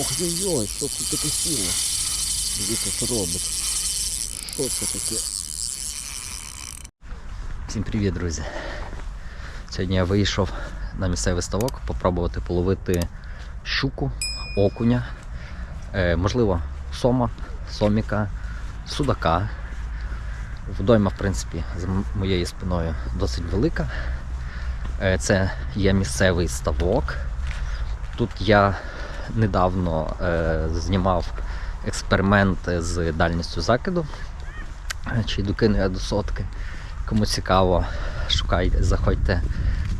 Ох, йой, що це таке сіло? Дивіться, що робить. Що це таке? Всім привіт, друзі. Сьогодні я вийшов на місцевий ставок попробувати половити щуку, окуня, е, можливо, сома, соміка, судака. Водойма, в принципі, м- моєю спиною досить велика. Е, Це є місцевий ставок. Тут я недавно е, знімав експеримент з дальністю закиду. Е, Чи докину я до сотки. Кому цікаво, шукайте, заходьте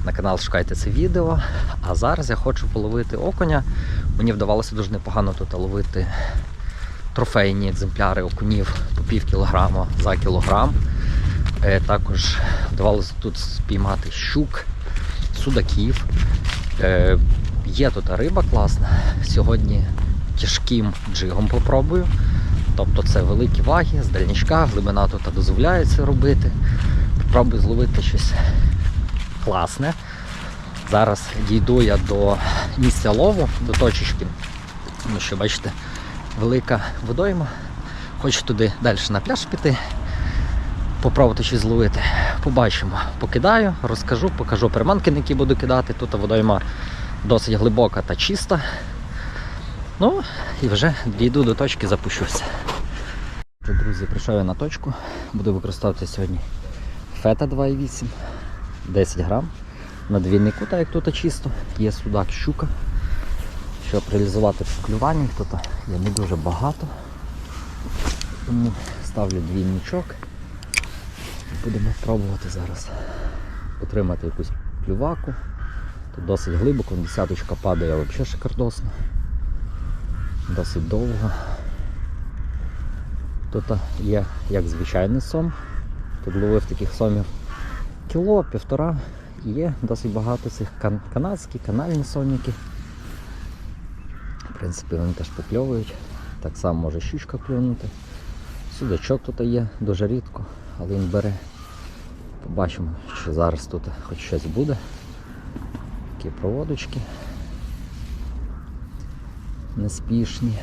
на канал, шукайте це відео. А зараз я хочу половити окуня. Мені вдавалося дуже непогано тут ловити трофейні екземпляри окунів по пів кілограма за кілограм. Е, Також вдавалося тут спіймати щук, судаків. Є тут риба класна. Сьогодні тяжким джигом попробую. Тобто це великі ваги з дальнячка, глибина тут дозволяє це робити. Попробую зловити щось класне. Зараз дійду я до місця лову, до точечки. Тому що, бачите, велика водойма. Хочу туди далі на пляж піти, попробувати щось зловити. Побачимо. Покидаю, розкажу, покажу приманки, на які буду кидати. Тут водойма досить глибока та чиста. Ну і вже дійду до точки, запущуся. Друзі, прийшов я на точку. Буду використовувати сьогодні фета 2,8, 10 грам. На двійнику, так як тут чисто, є судак щука. Щоб реалізувати клювання, тут є не дуже багато. Тому ставлю двійничок. Будемо пробувати зараз отримати якусь клюваку. Тут досить глибоко, десяточка падає взагалі шикардосно. Досить довго. Тут є як звичайний сом. Тут ловив таких сомів кіло, півтора. І є досить багато цих кан- канадські, канальні соміки. В принципі, вони теж покльовують. Так само може щучка клюнути. Судачок тут є дуже рідко, але він бере. Побачимо, що зараз тут хоч щось буде. Такі проводочки. Неспішні.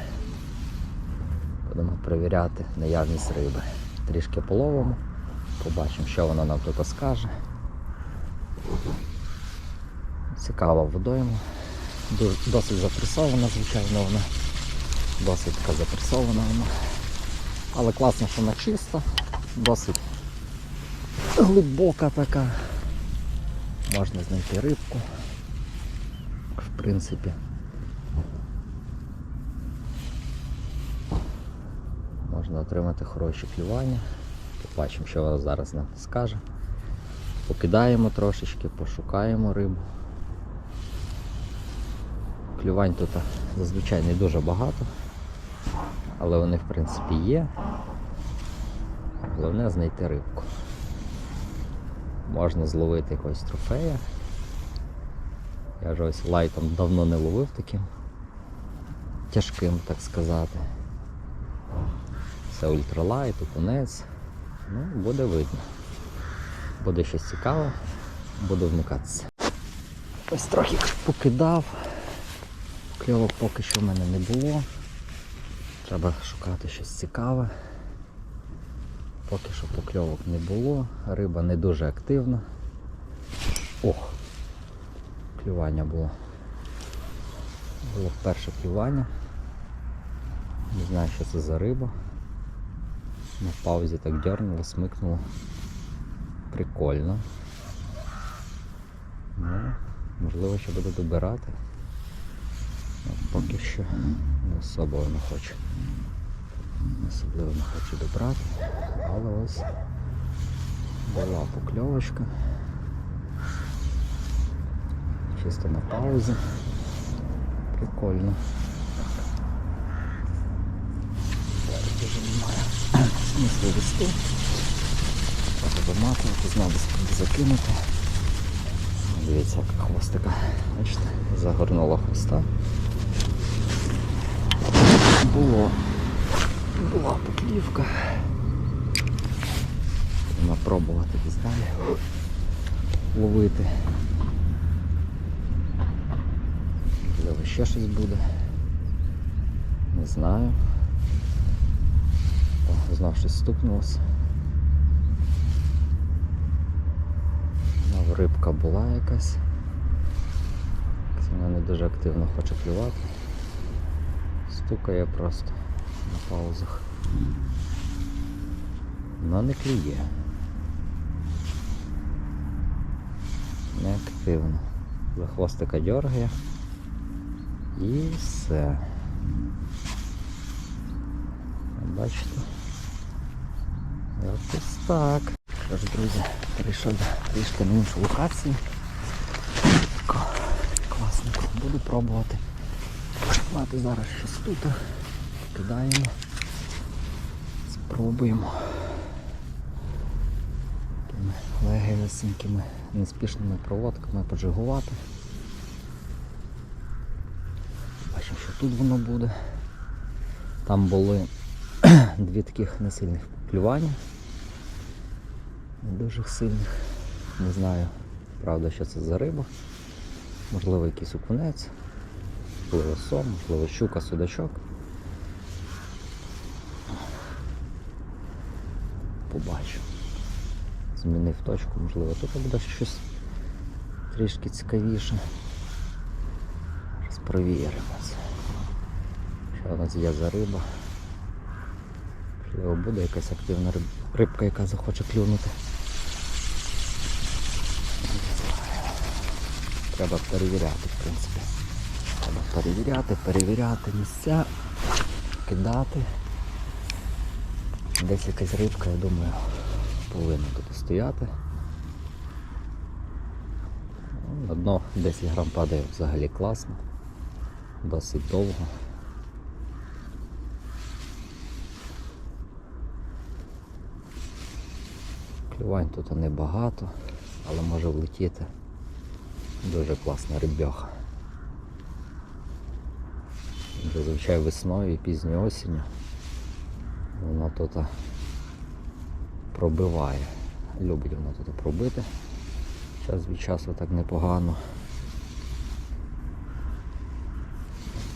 Будемо перевіряти наявність риби. Трішки половимо. Побачимо, що вона нам тут скаже. Цікава водойма. Досить запресована, звичайно, вона. Досить така запресована вона. Але класно, що вона чиста, досить глибока така. Можна знайти рибку. В принципі. Можна отримати хороші клювання. Побачимо, що вона зараз нам скаже. Покидаємо трошечки, пошукаємо рибу. Клювань тут зазвичай не дуже багато, але вони в принципі є. Головне знайти рибку. Можна зловити якогось трофея. Я вже ось лайтом давно не ловив таким тяжким, так сказати. Це ультралайт, окунець. Ну, буде видно. Буде щось цікаве, буду вмикатися. Ось трохи покидав. Кльовок поки що в мене не було. Треба шукати щось цікаве. Поки що покльовок не було, риба не дуже активна. Ох, клювання було. Було перше клювання. Не знаю, що це за риба. На паузі так дернуло, смикнуло. Прикольно. Ну, можливо, ще буду добирати. Ну, поки що не особо не хочу. Особливо не хочу добрати. Але ось була покльовочка. Чисто на паузі. Прикольно. Зараз дуже немає смислу вести. Треба доматувати, знову закинути. Дивіться, яка хвостика. Бачите, загорнула хвоста. Було. Була поклівка. Будемо пробувати десь далі ловити. Можливо, ще щось буде. Не знаю. О, знов щось стукнулося. Рибка була якась. Вона не дуже активно хоче клювати. Стукає просто на паузах. Вона не клює. Не активно. За хвостика дергає. І все. Бачите? Якось так. Що ж, друзі, перейшов до трішки на іншу локацію. Класненько. Буду пробувати. Мати зараз щось тут. Кидаємо. Спробуємо. Такими легесенькими, неспішними проводками поджигувати. Бачимо, що тут воно буде. Там були дві таких несильних клювання. Не дуже сильних. Не знаю, правда, що це за риба. Можливо, якийсь окунець, можливо, сом, можливо, щука, судачок. Побачу. Змінив точку, можливо, тут буде щось трішки цікавіше. Зараз перевіримо нас є за риба? Можливо, буде якась активна рибка, яка захоче клюнути. Треба перевіряти, в принципі. Треба перевіряти, перевіряти місця, кидати. Десь якась рибка, я думаю, повинна тут стояти. Ну, На дно 10 грам падає взагалі класно. Досить довго. Клювань тут небагато, але може влетіти. Дуже класна рибьоха. Зазвичай весною і пізньою осінню. Воно тут пробиває. Любить воно тут пробити. Час від часу так непогано.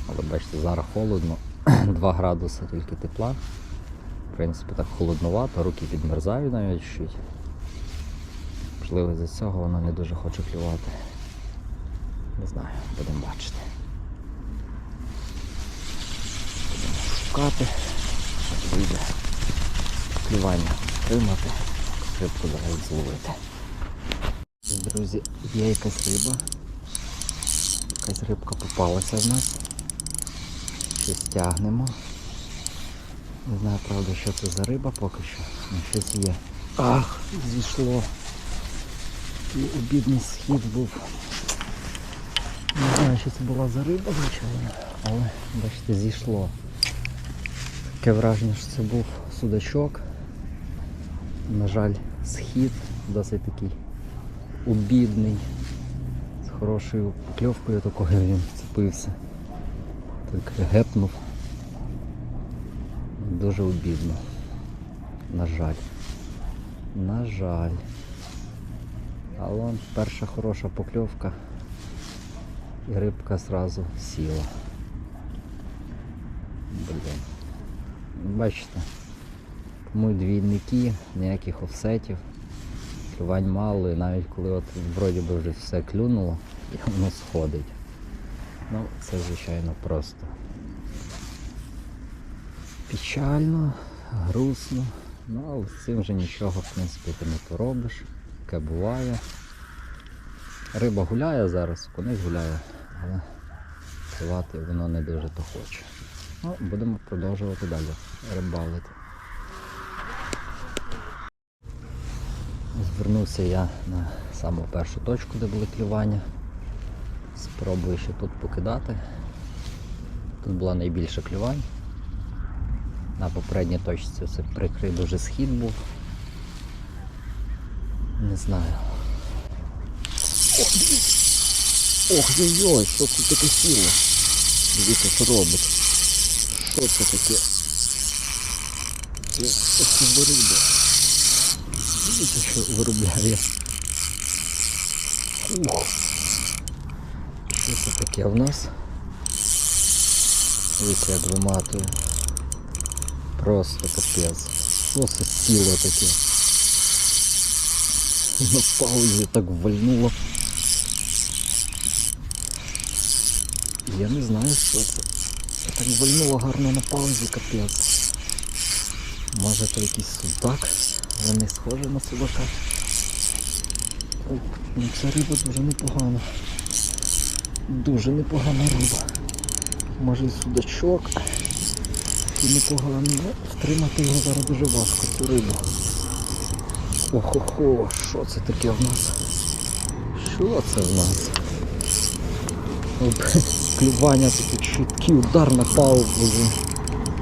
Але бачите, зараз холодно, 2 градуси тільки тепла. В принципі, так холодновато, руки підмерзають навіть чуть. Можливо, з цього воно не дуже хоче клювати. Не знаю, будемо бачити. Будемо шукати, щоб вийде клювання тримати, рибку зараз зловити. Друзі, є якась риба. Якась рибка попалася в нас. Щось тягнемо. Не знаю, правда, що це за риба поки що. Ну, щось є. Ах, зійшло. І обідний схід був. Не знаю, що це була за риба, звичайно, але бачите, зійшло. Таке враження, що це був судачок. На жаль, схід досить такий обідний. З хорошою покльовкою такою він вцепився. Так гепнув. Дуже обідно. На жаль. На жаль. Але он перша хороша покльовка. І рибка зразу сіла. Блін. Бачите, тому двійники, ніяких офсетів, клювань мало, і навіть коли от вроді би вже все клюнуло, і воно сходить. Ну, це звичайно просто печально, грустно. Ну, але з цим вже нічого, в принципі, ти не поробиш. Таке буває. Риба гуляє зараз, конець гуляє, але клювати воно не дуже то хоче. Ну, будемо продовжувати далі рибалити. Звернувся я на саму першу точку, де були клювання. Спробую ще тут покидати. Тут була найбільша клювань. На попередній точці це прикрий дуже схід був. Не знаю. Ох, дивіться. Ох, йой, що це таке сіло? Дивіться, що робить. Що це таке? Це за. Дивіться, що виробляє. Ух. Що це таке в нас? Дивіться, як виматує. Просто капець. Що це тіло таке? На паузі так вальнуло. Я не знаю, що це. Так вальнуло гарно на паузі, капець. Може це якийсь судак, але не схоже на судака. Ой, ну ця риба дуже непогана. Дуже непогана риба. Може і судачок. І непогано. Ну, Втримати його зараз дуже важко, цю рибу. Охо-хо, що це таке в нас? Що це в нас? Клювання таке чіткий удар на паузу.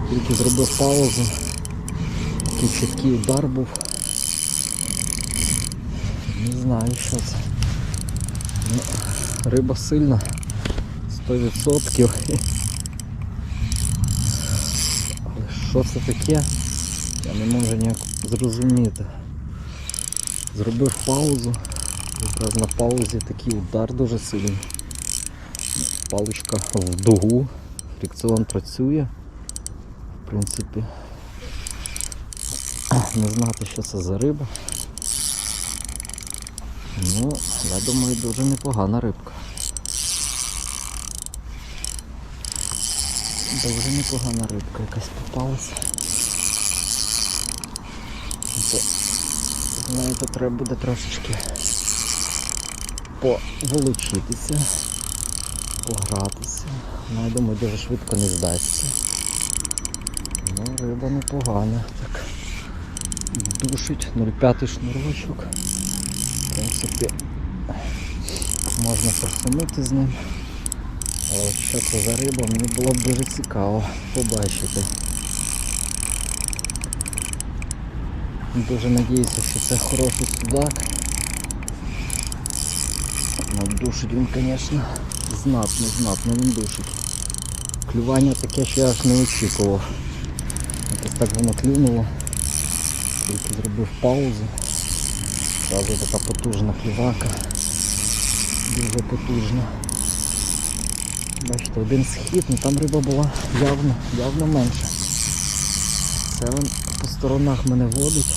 Тільки зробив паузу. Такий чіткий удар був. Не знаю що це. Ну, риба сильна. 100%. Але що це таке? Я не можу ніяк зрозуміти. Зробив паузу. Якраз на паузі такий удар дуже сильний. Паличка в дугу. Фрикціон працює. В принципі. Не знати, що це за риба. Ну, я думаю, дуже непогана рибка. Дуже непогана рибка якась попалася. То, знаєте, треба буде трошечки поволочитися, погратися. Ну, я думаю, дуже швидко не здасться. Ну, риба непогана. Так. Душить 0,5 шнурочок. В принципі, можна просунути з ним. Але що це за риба, мені було б дуже цікаво побачити. Дуже надіюся, що це хороший судак. Ну, душить він, звісно, знатно, знатно він душить. Клювання таке, що я аж не очікував. Якось так воно клюнуло. Тільки зробив паузу. Зразу така потужна клювака. Дуже потужна. Бачите, один схід, ну там риба була явно, явно менша. Це він по сторонах мене водить.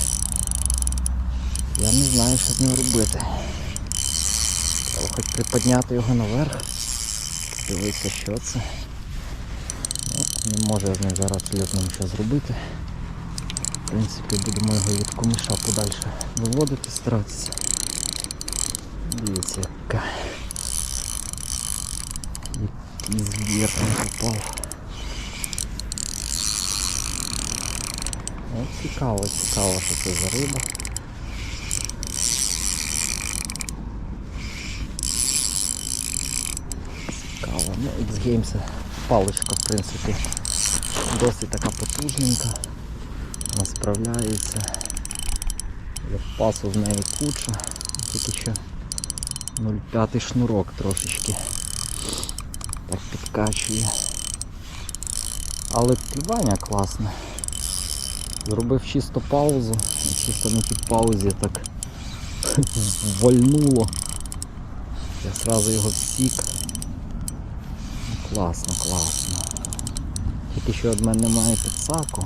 Я не знаю, що з ним робити. Треба хоч приподняти його наверх. Дивитися, що це. Ну, не можу я з ним зараз абсолютно нічого зробити. В принципі, будемо його від коміша подальше виводити, старатися. Дивіться, яка. Збір там попав. О, цікаво, цікаво, що за риба. Цікаво. Ну, X-Games паличка, в принципі, досить така потужненька. Вона справляється. Пасу в неї куча. Тільки що 0,5 шнурок трошечки так підкачує. Але клювання класне. Зробив чисто паузу, і чисто на тій паузі так вальнуло. Я сразу його всік. Ну, Класно, класно. Тільки що від мене немає підсаку.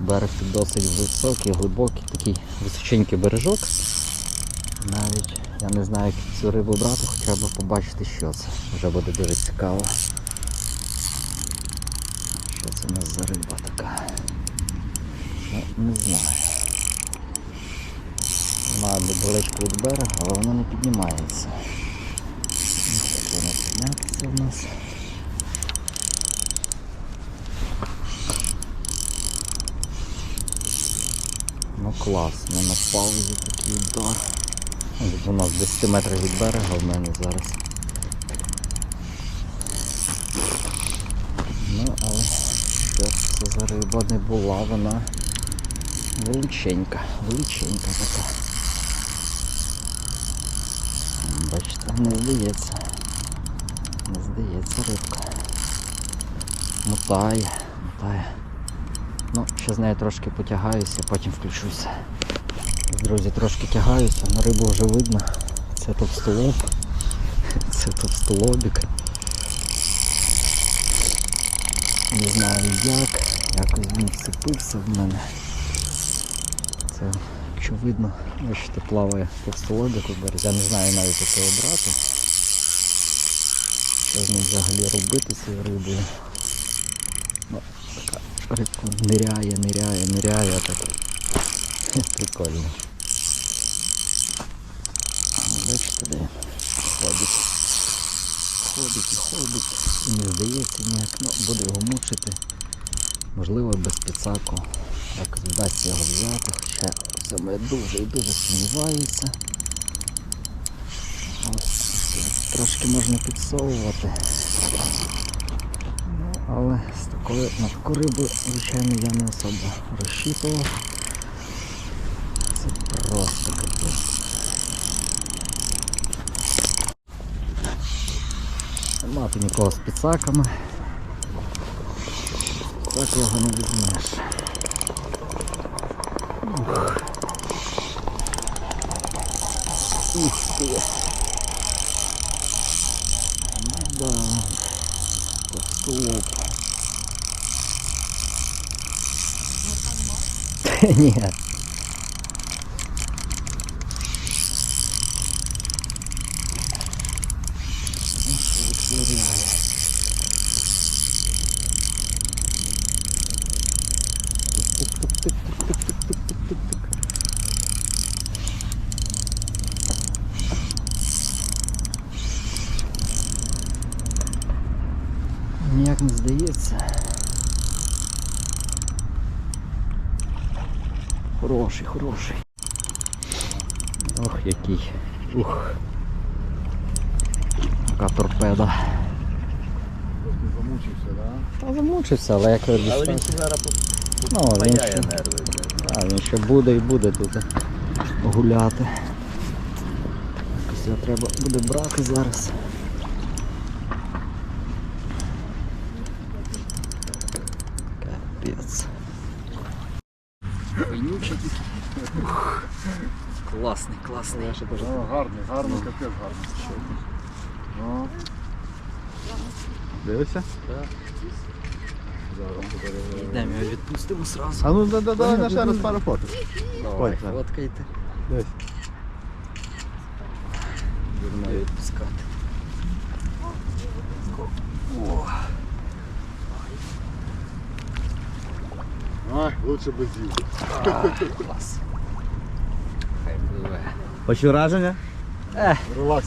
Берег тут досить високий, глибокий, такий височенький бережок. Навіть я не знаю, як цю рибу брати, хоча б побачити, що це. Вже буде дуже цікаво. Що це у нас за риба така? Ну, не знаю. Вона недалечко від берега, але вона не піднімається. Хоче вона піднятися в нас. Ну класно, на паузі такий удар. Ось У нас 10 метрів від берега в мене зараз. Ну, але це за риба не була, вона величенька, величенька така. Бачите, не здається. Не здається рибка. Мотає, мотає. Ну, ще з нею трошки потягаюся, потім включуся. Друзі, трошки тягаюся, на рибу вже видно. Це товстолоб. Це товстолобік. Не знаю як. Якось він вцепився в мене. Це, якщо видно, бачите, плаває товстолобик у березі. Я не знаю навіть як його брати. Що з ним взагалі робити цією рибою. Ну, така рибка ниряє, ниряє, ниряє, так. Прикольно. Бачите, де ходить. Ходить і ходить. Не здається ніяк. Ну, буде його мучити. Можливо, без підсаку якось вдасться його взяти, хоча цьому дуже і дуже сумніваюся. Ось трошки можна підсовувати. Ну, але з такою на таку звичайно, я не особо розчитував. Це просто капець. Мати нікого з підсаками. Так його не візьмеш. Ух. Ух ти. Ну Да. Стоп. Ні. Хороший, хороший. Ох, який. Ух. Яка торпеда. Замучився, да? Та замучився, але як ви Але він ще зараз Ну, він ще, нерви. а, він ще буде і буде тут гуляти. Його треба буде брати зараз. Капець. Вонючий такий. Ух. Класний, класний. О, гарний, гарний, капець гарний. Ну. Дивишся? Йдемо його відпустимо сразу. А ну да, да, давай на ще раз пару фото. Давай, так. фоткайте. Дивись. Будемо відпускати. О, Ай, лучше би з'їв. клас. Почу враження? Ех, Релакс.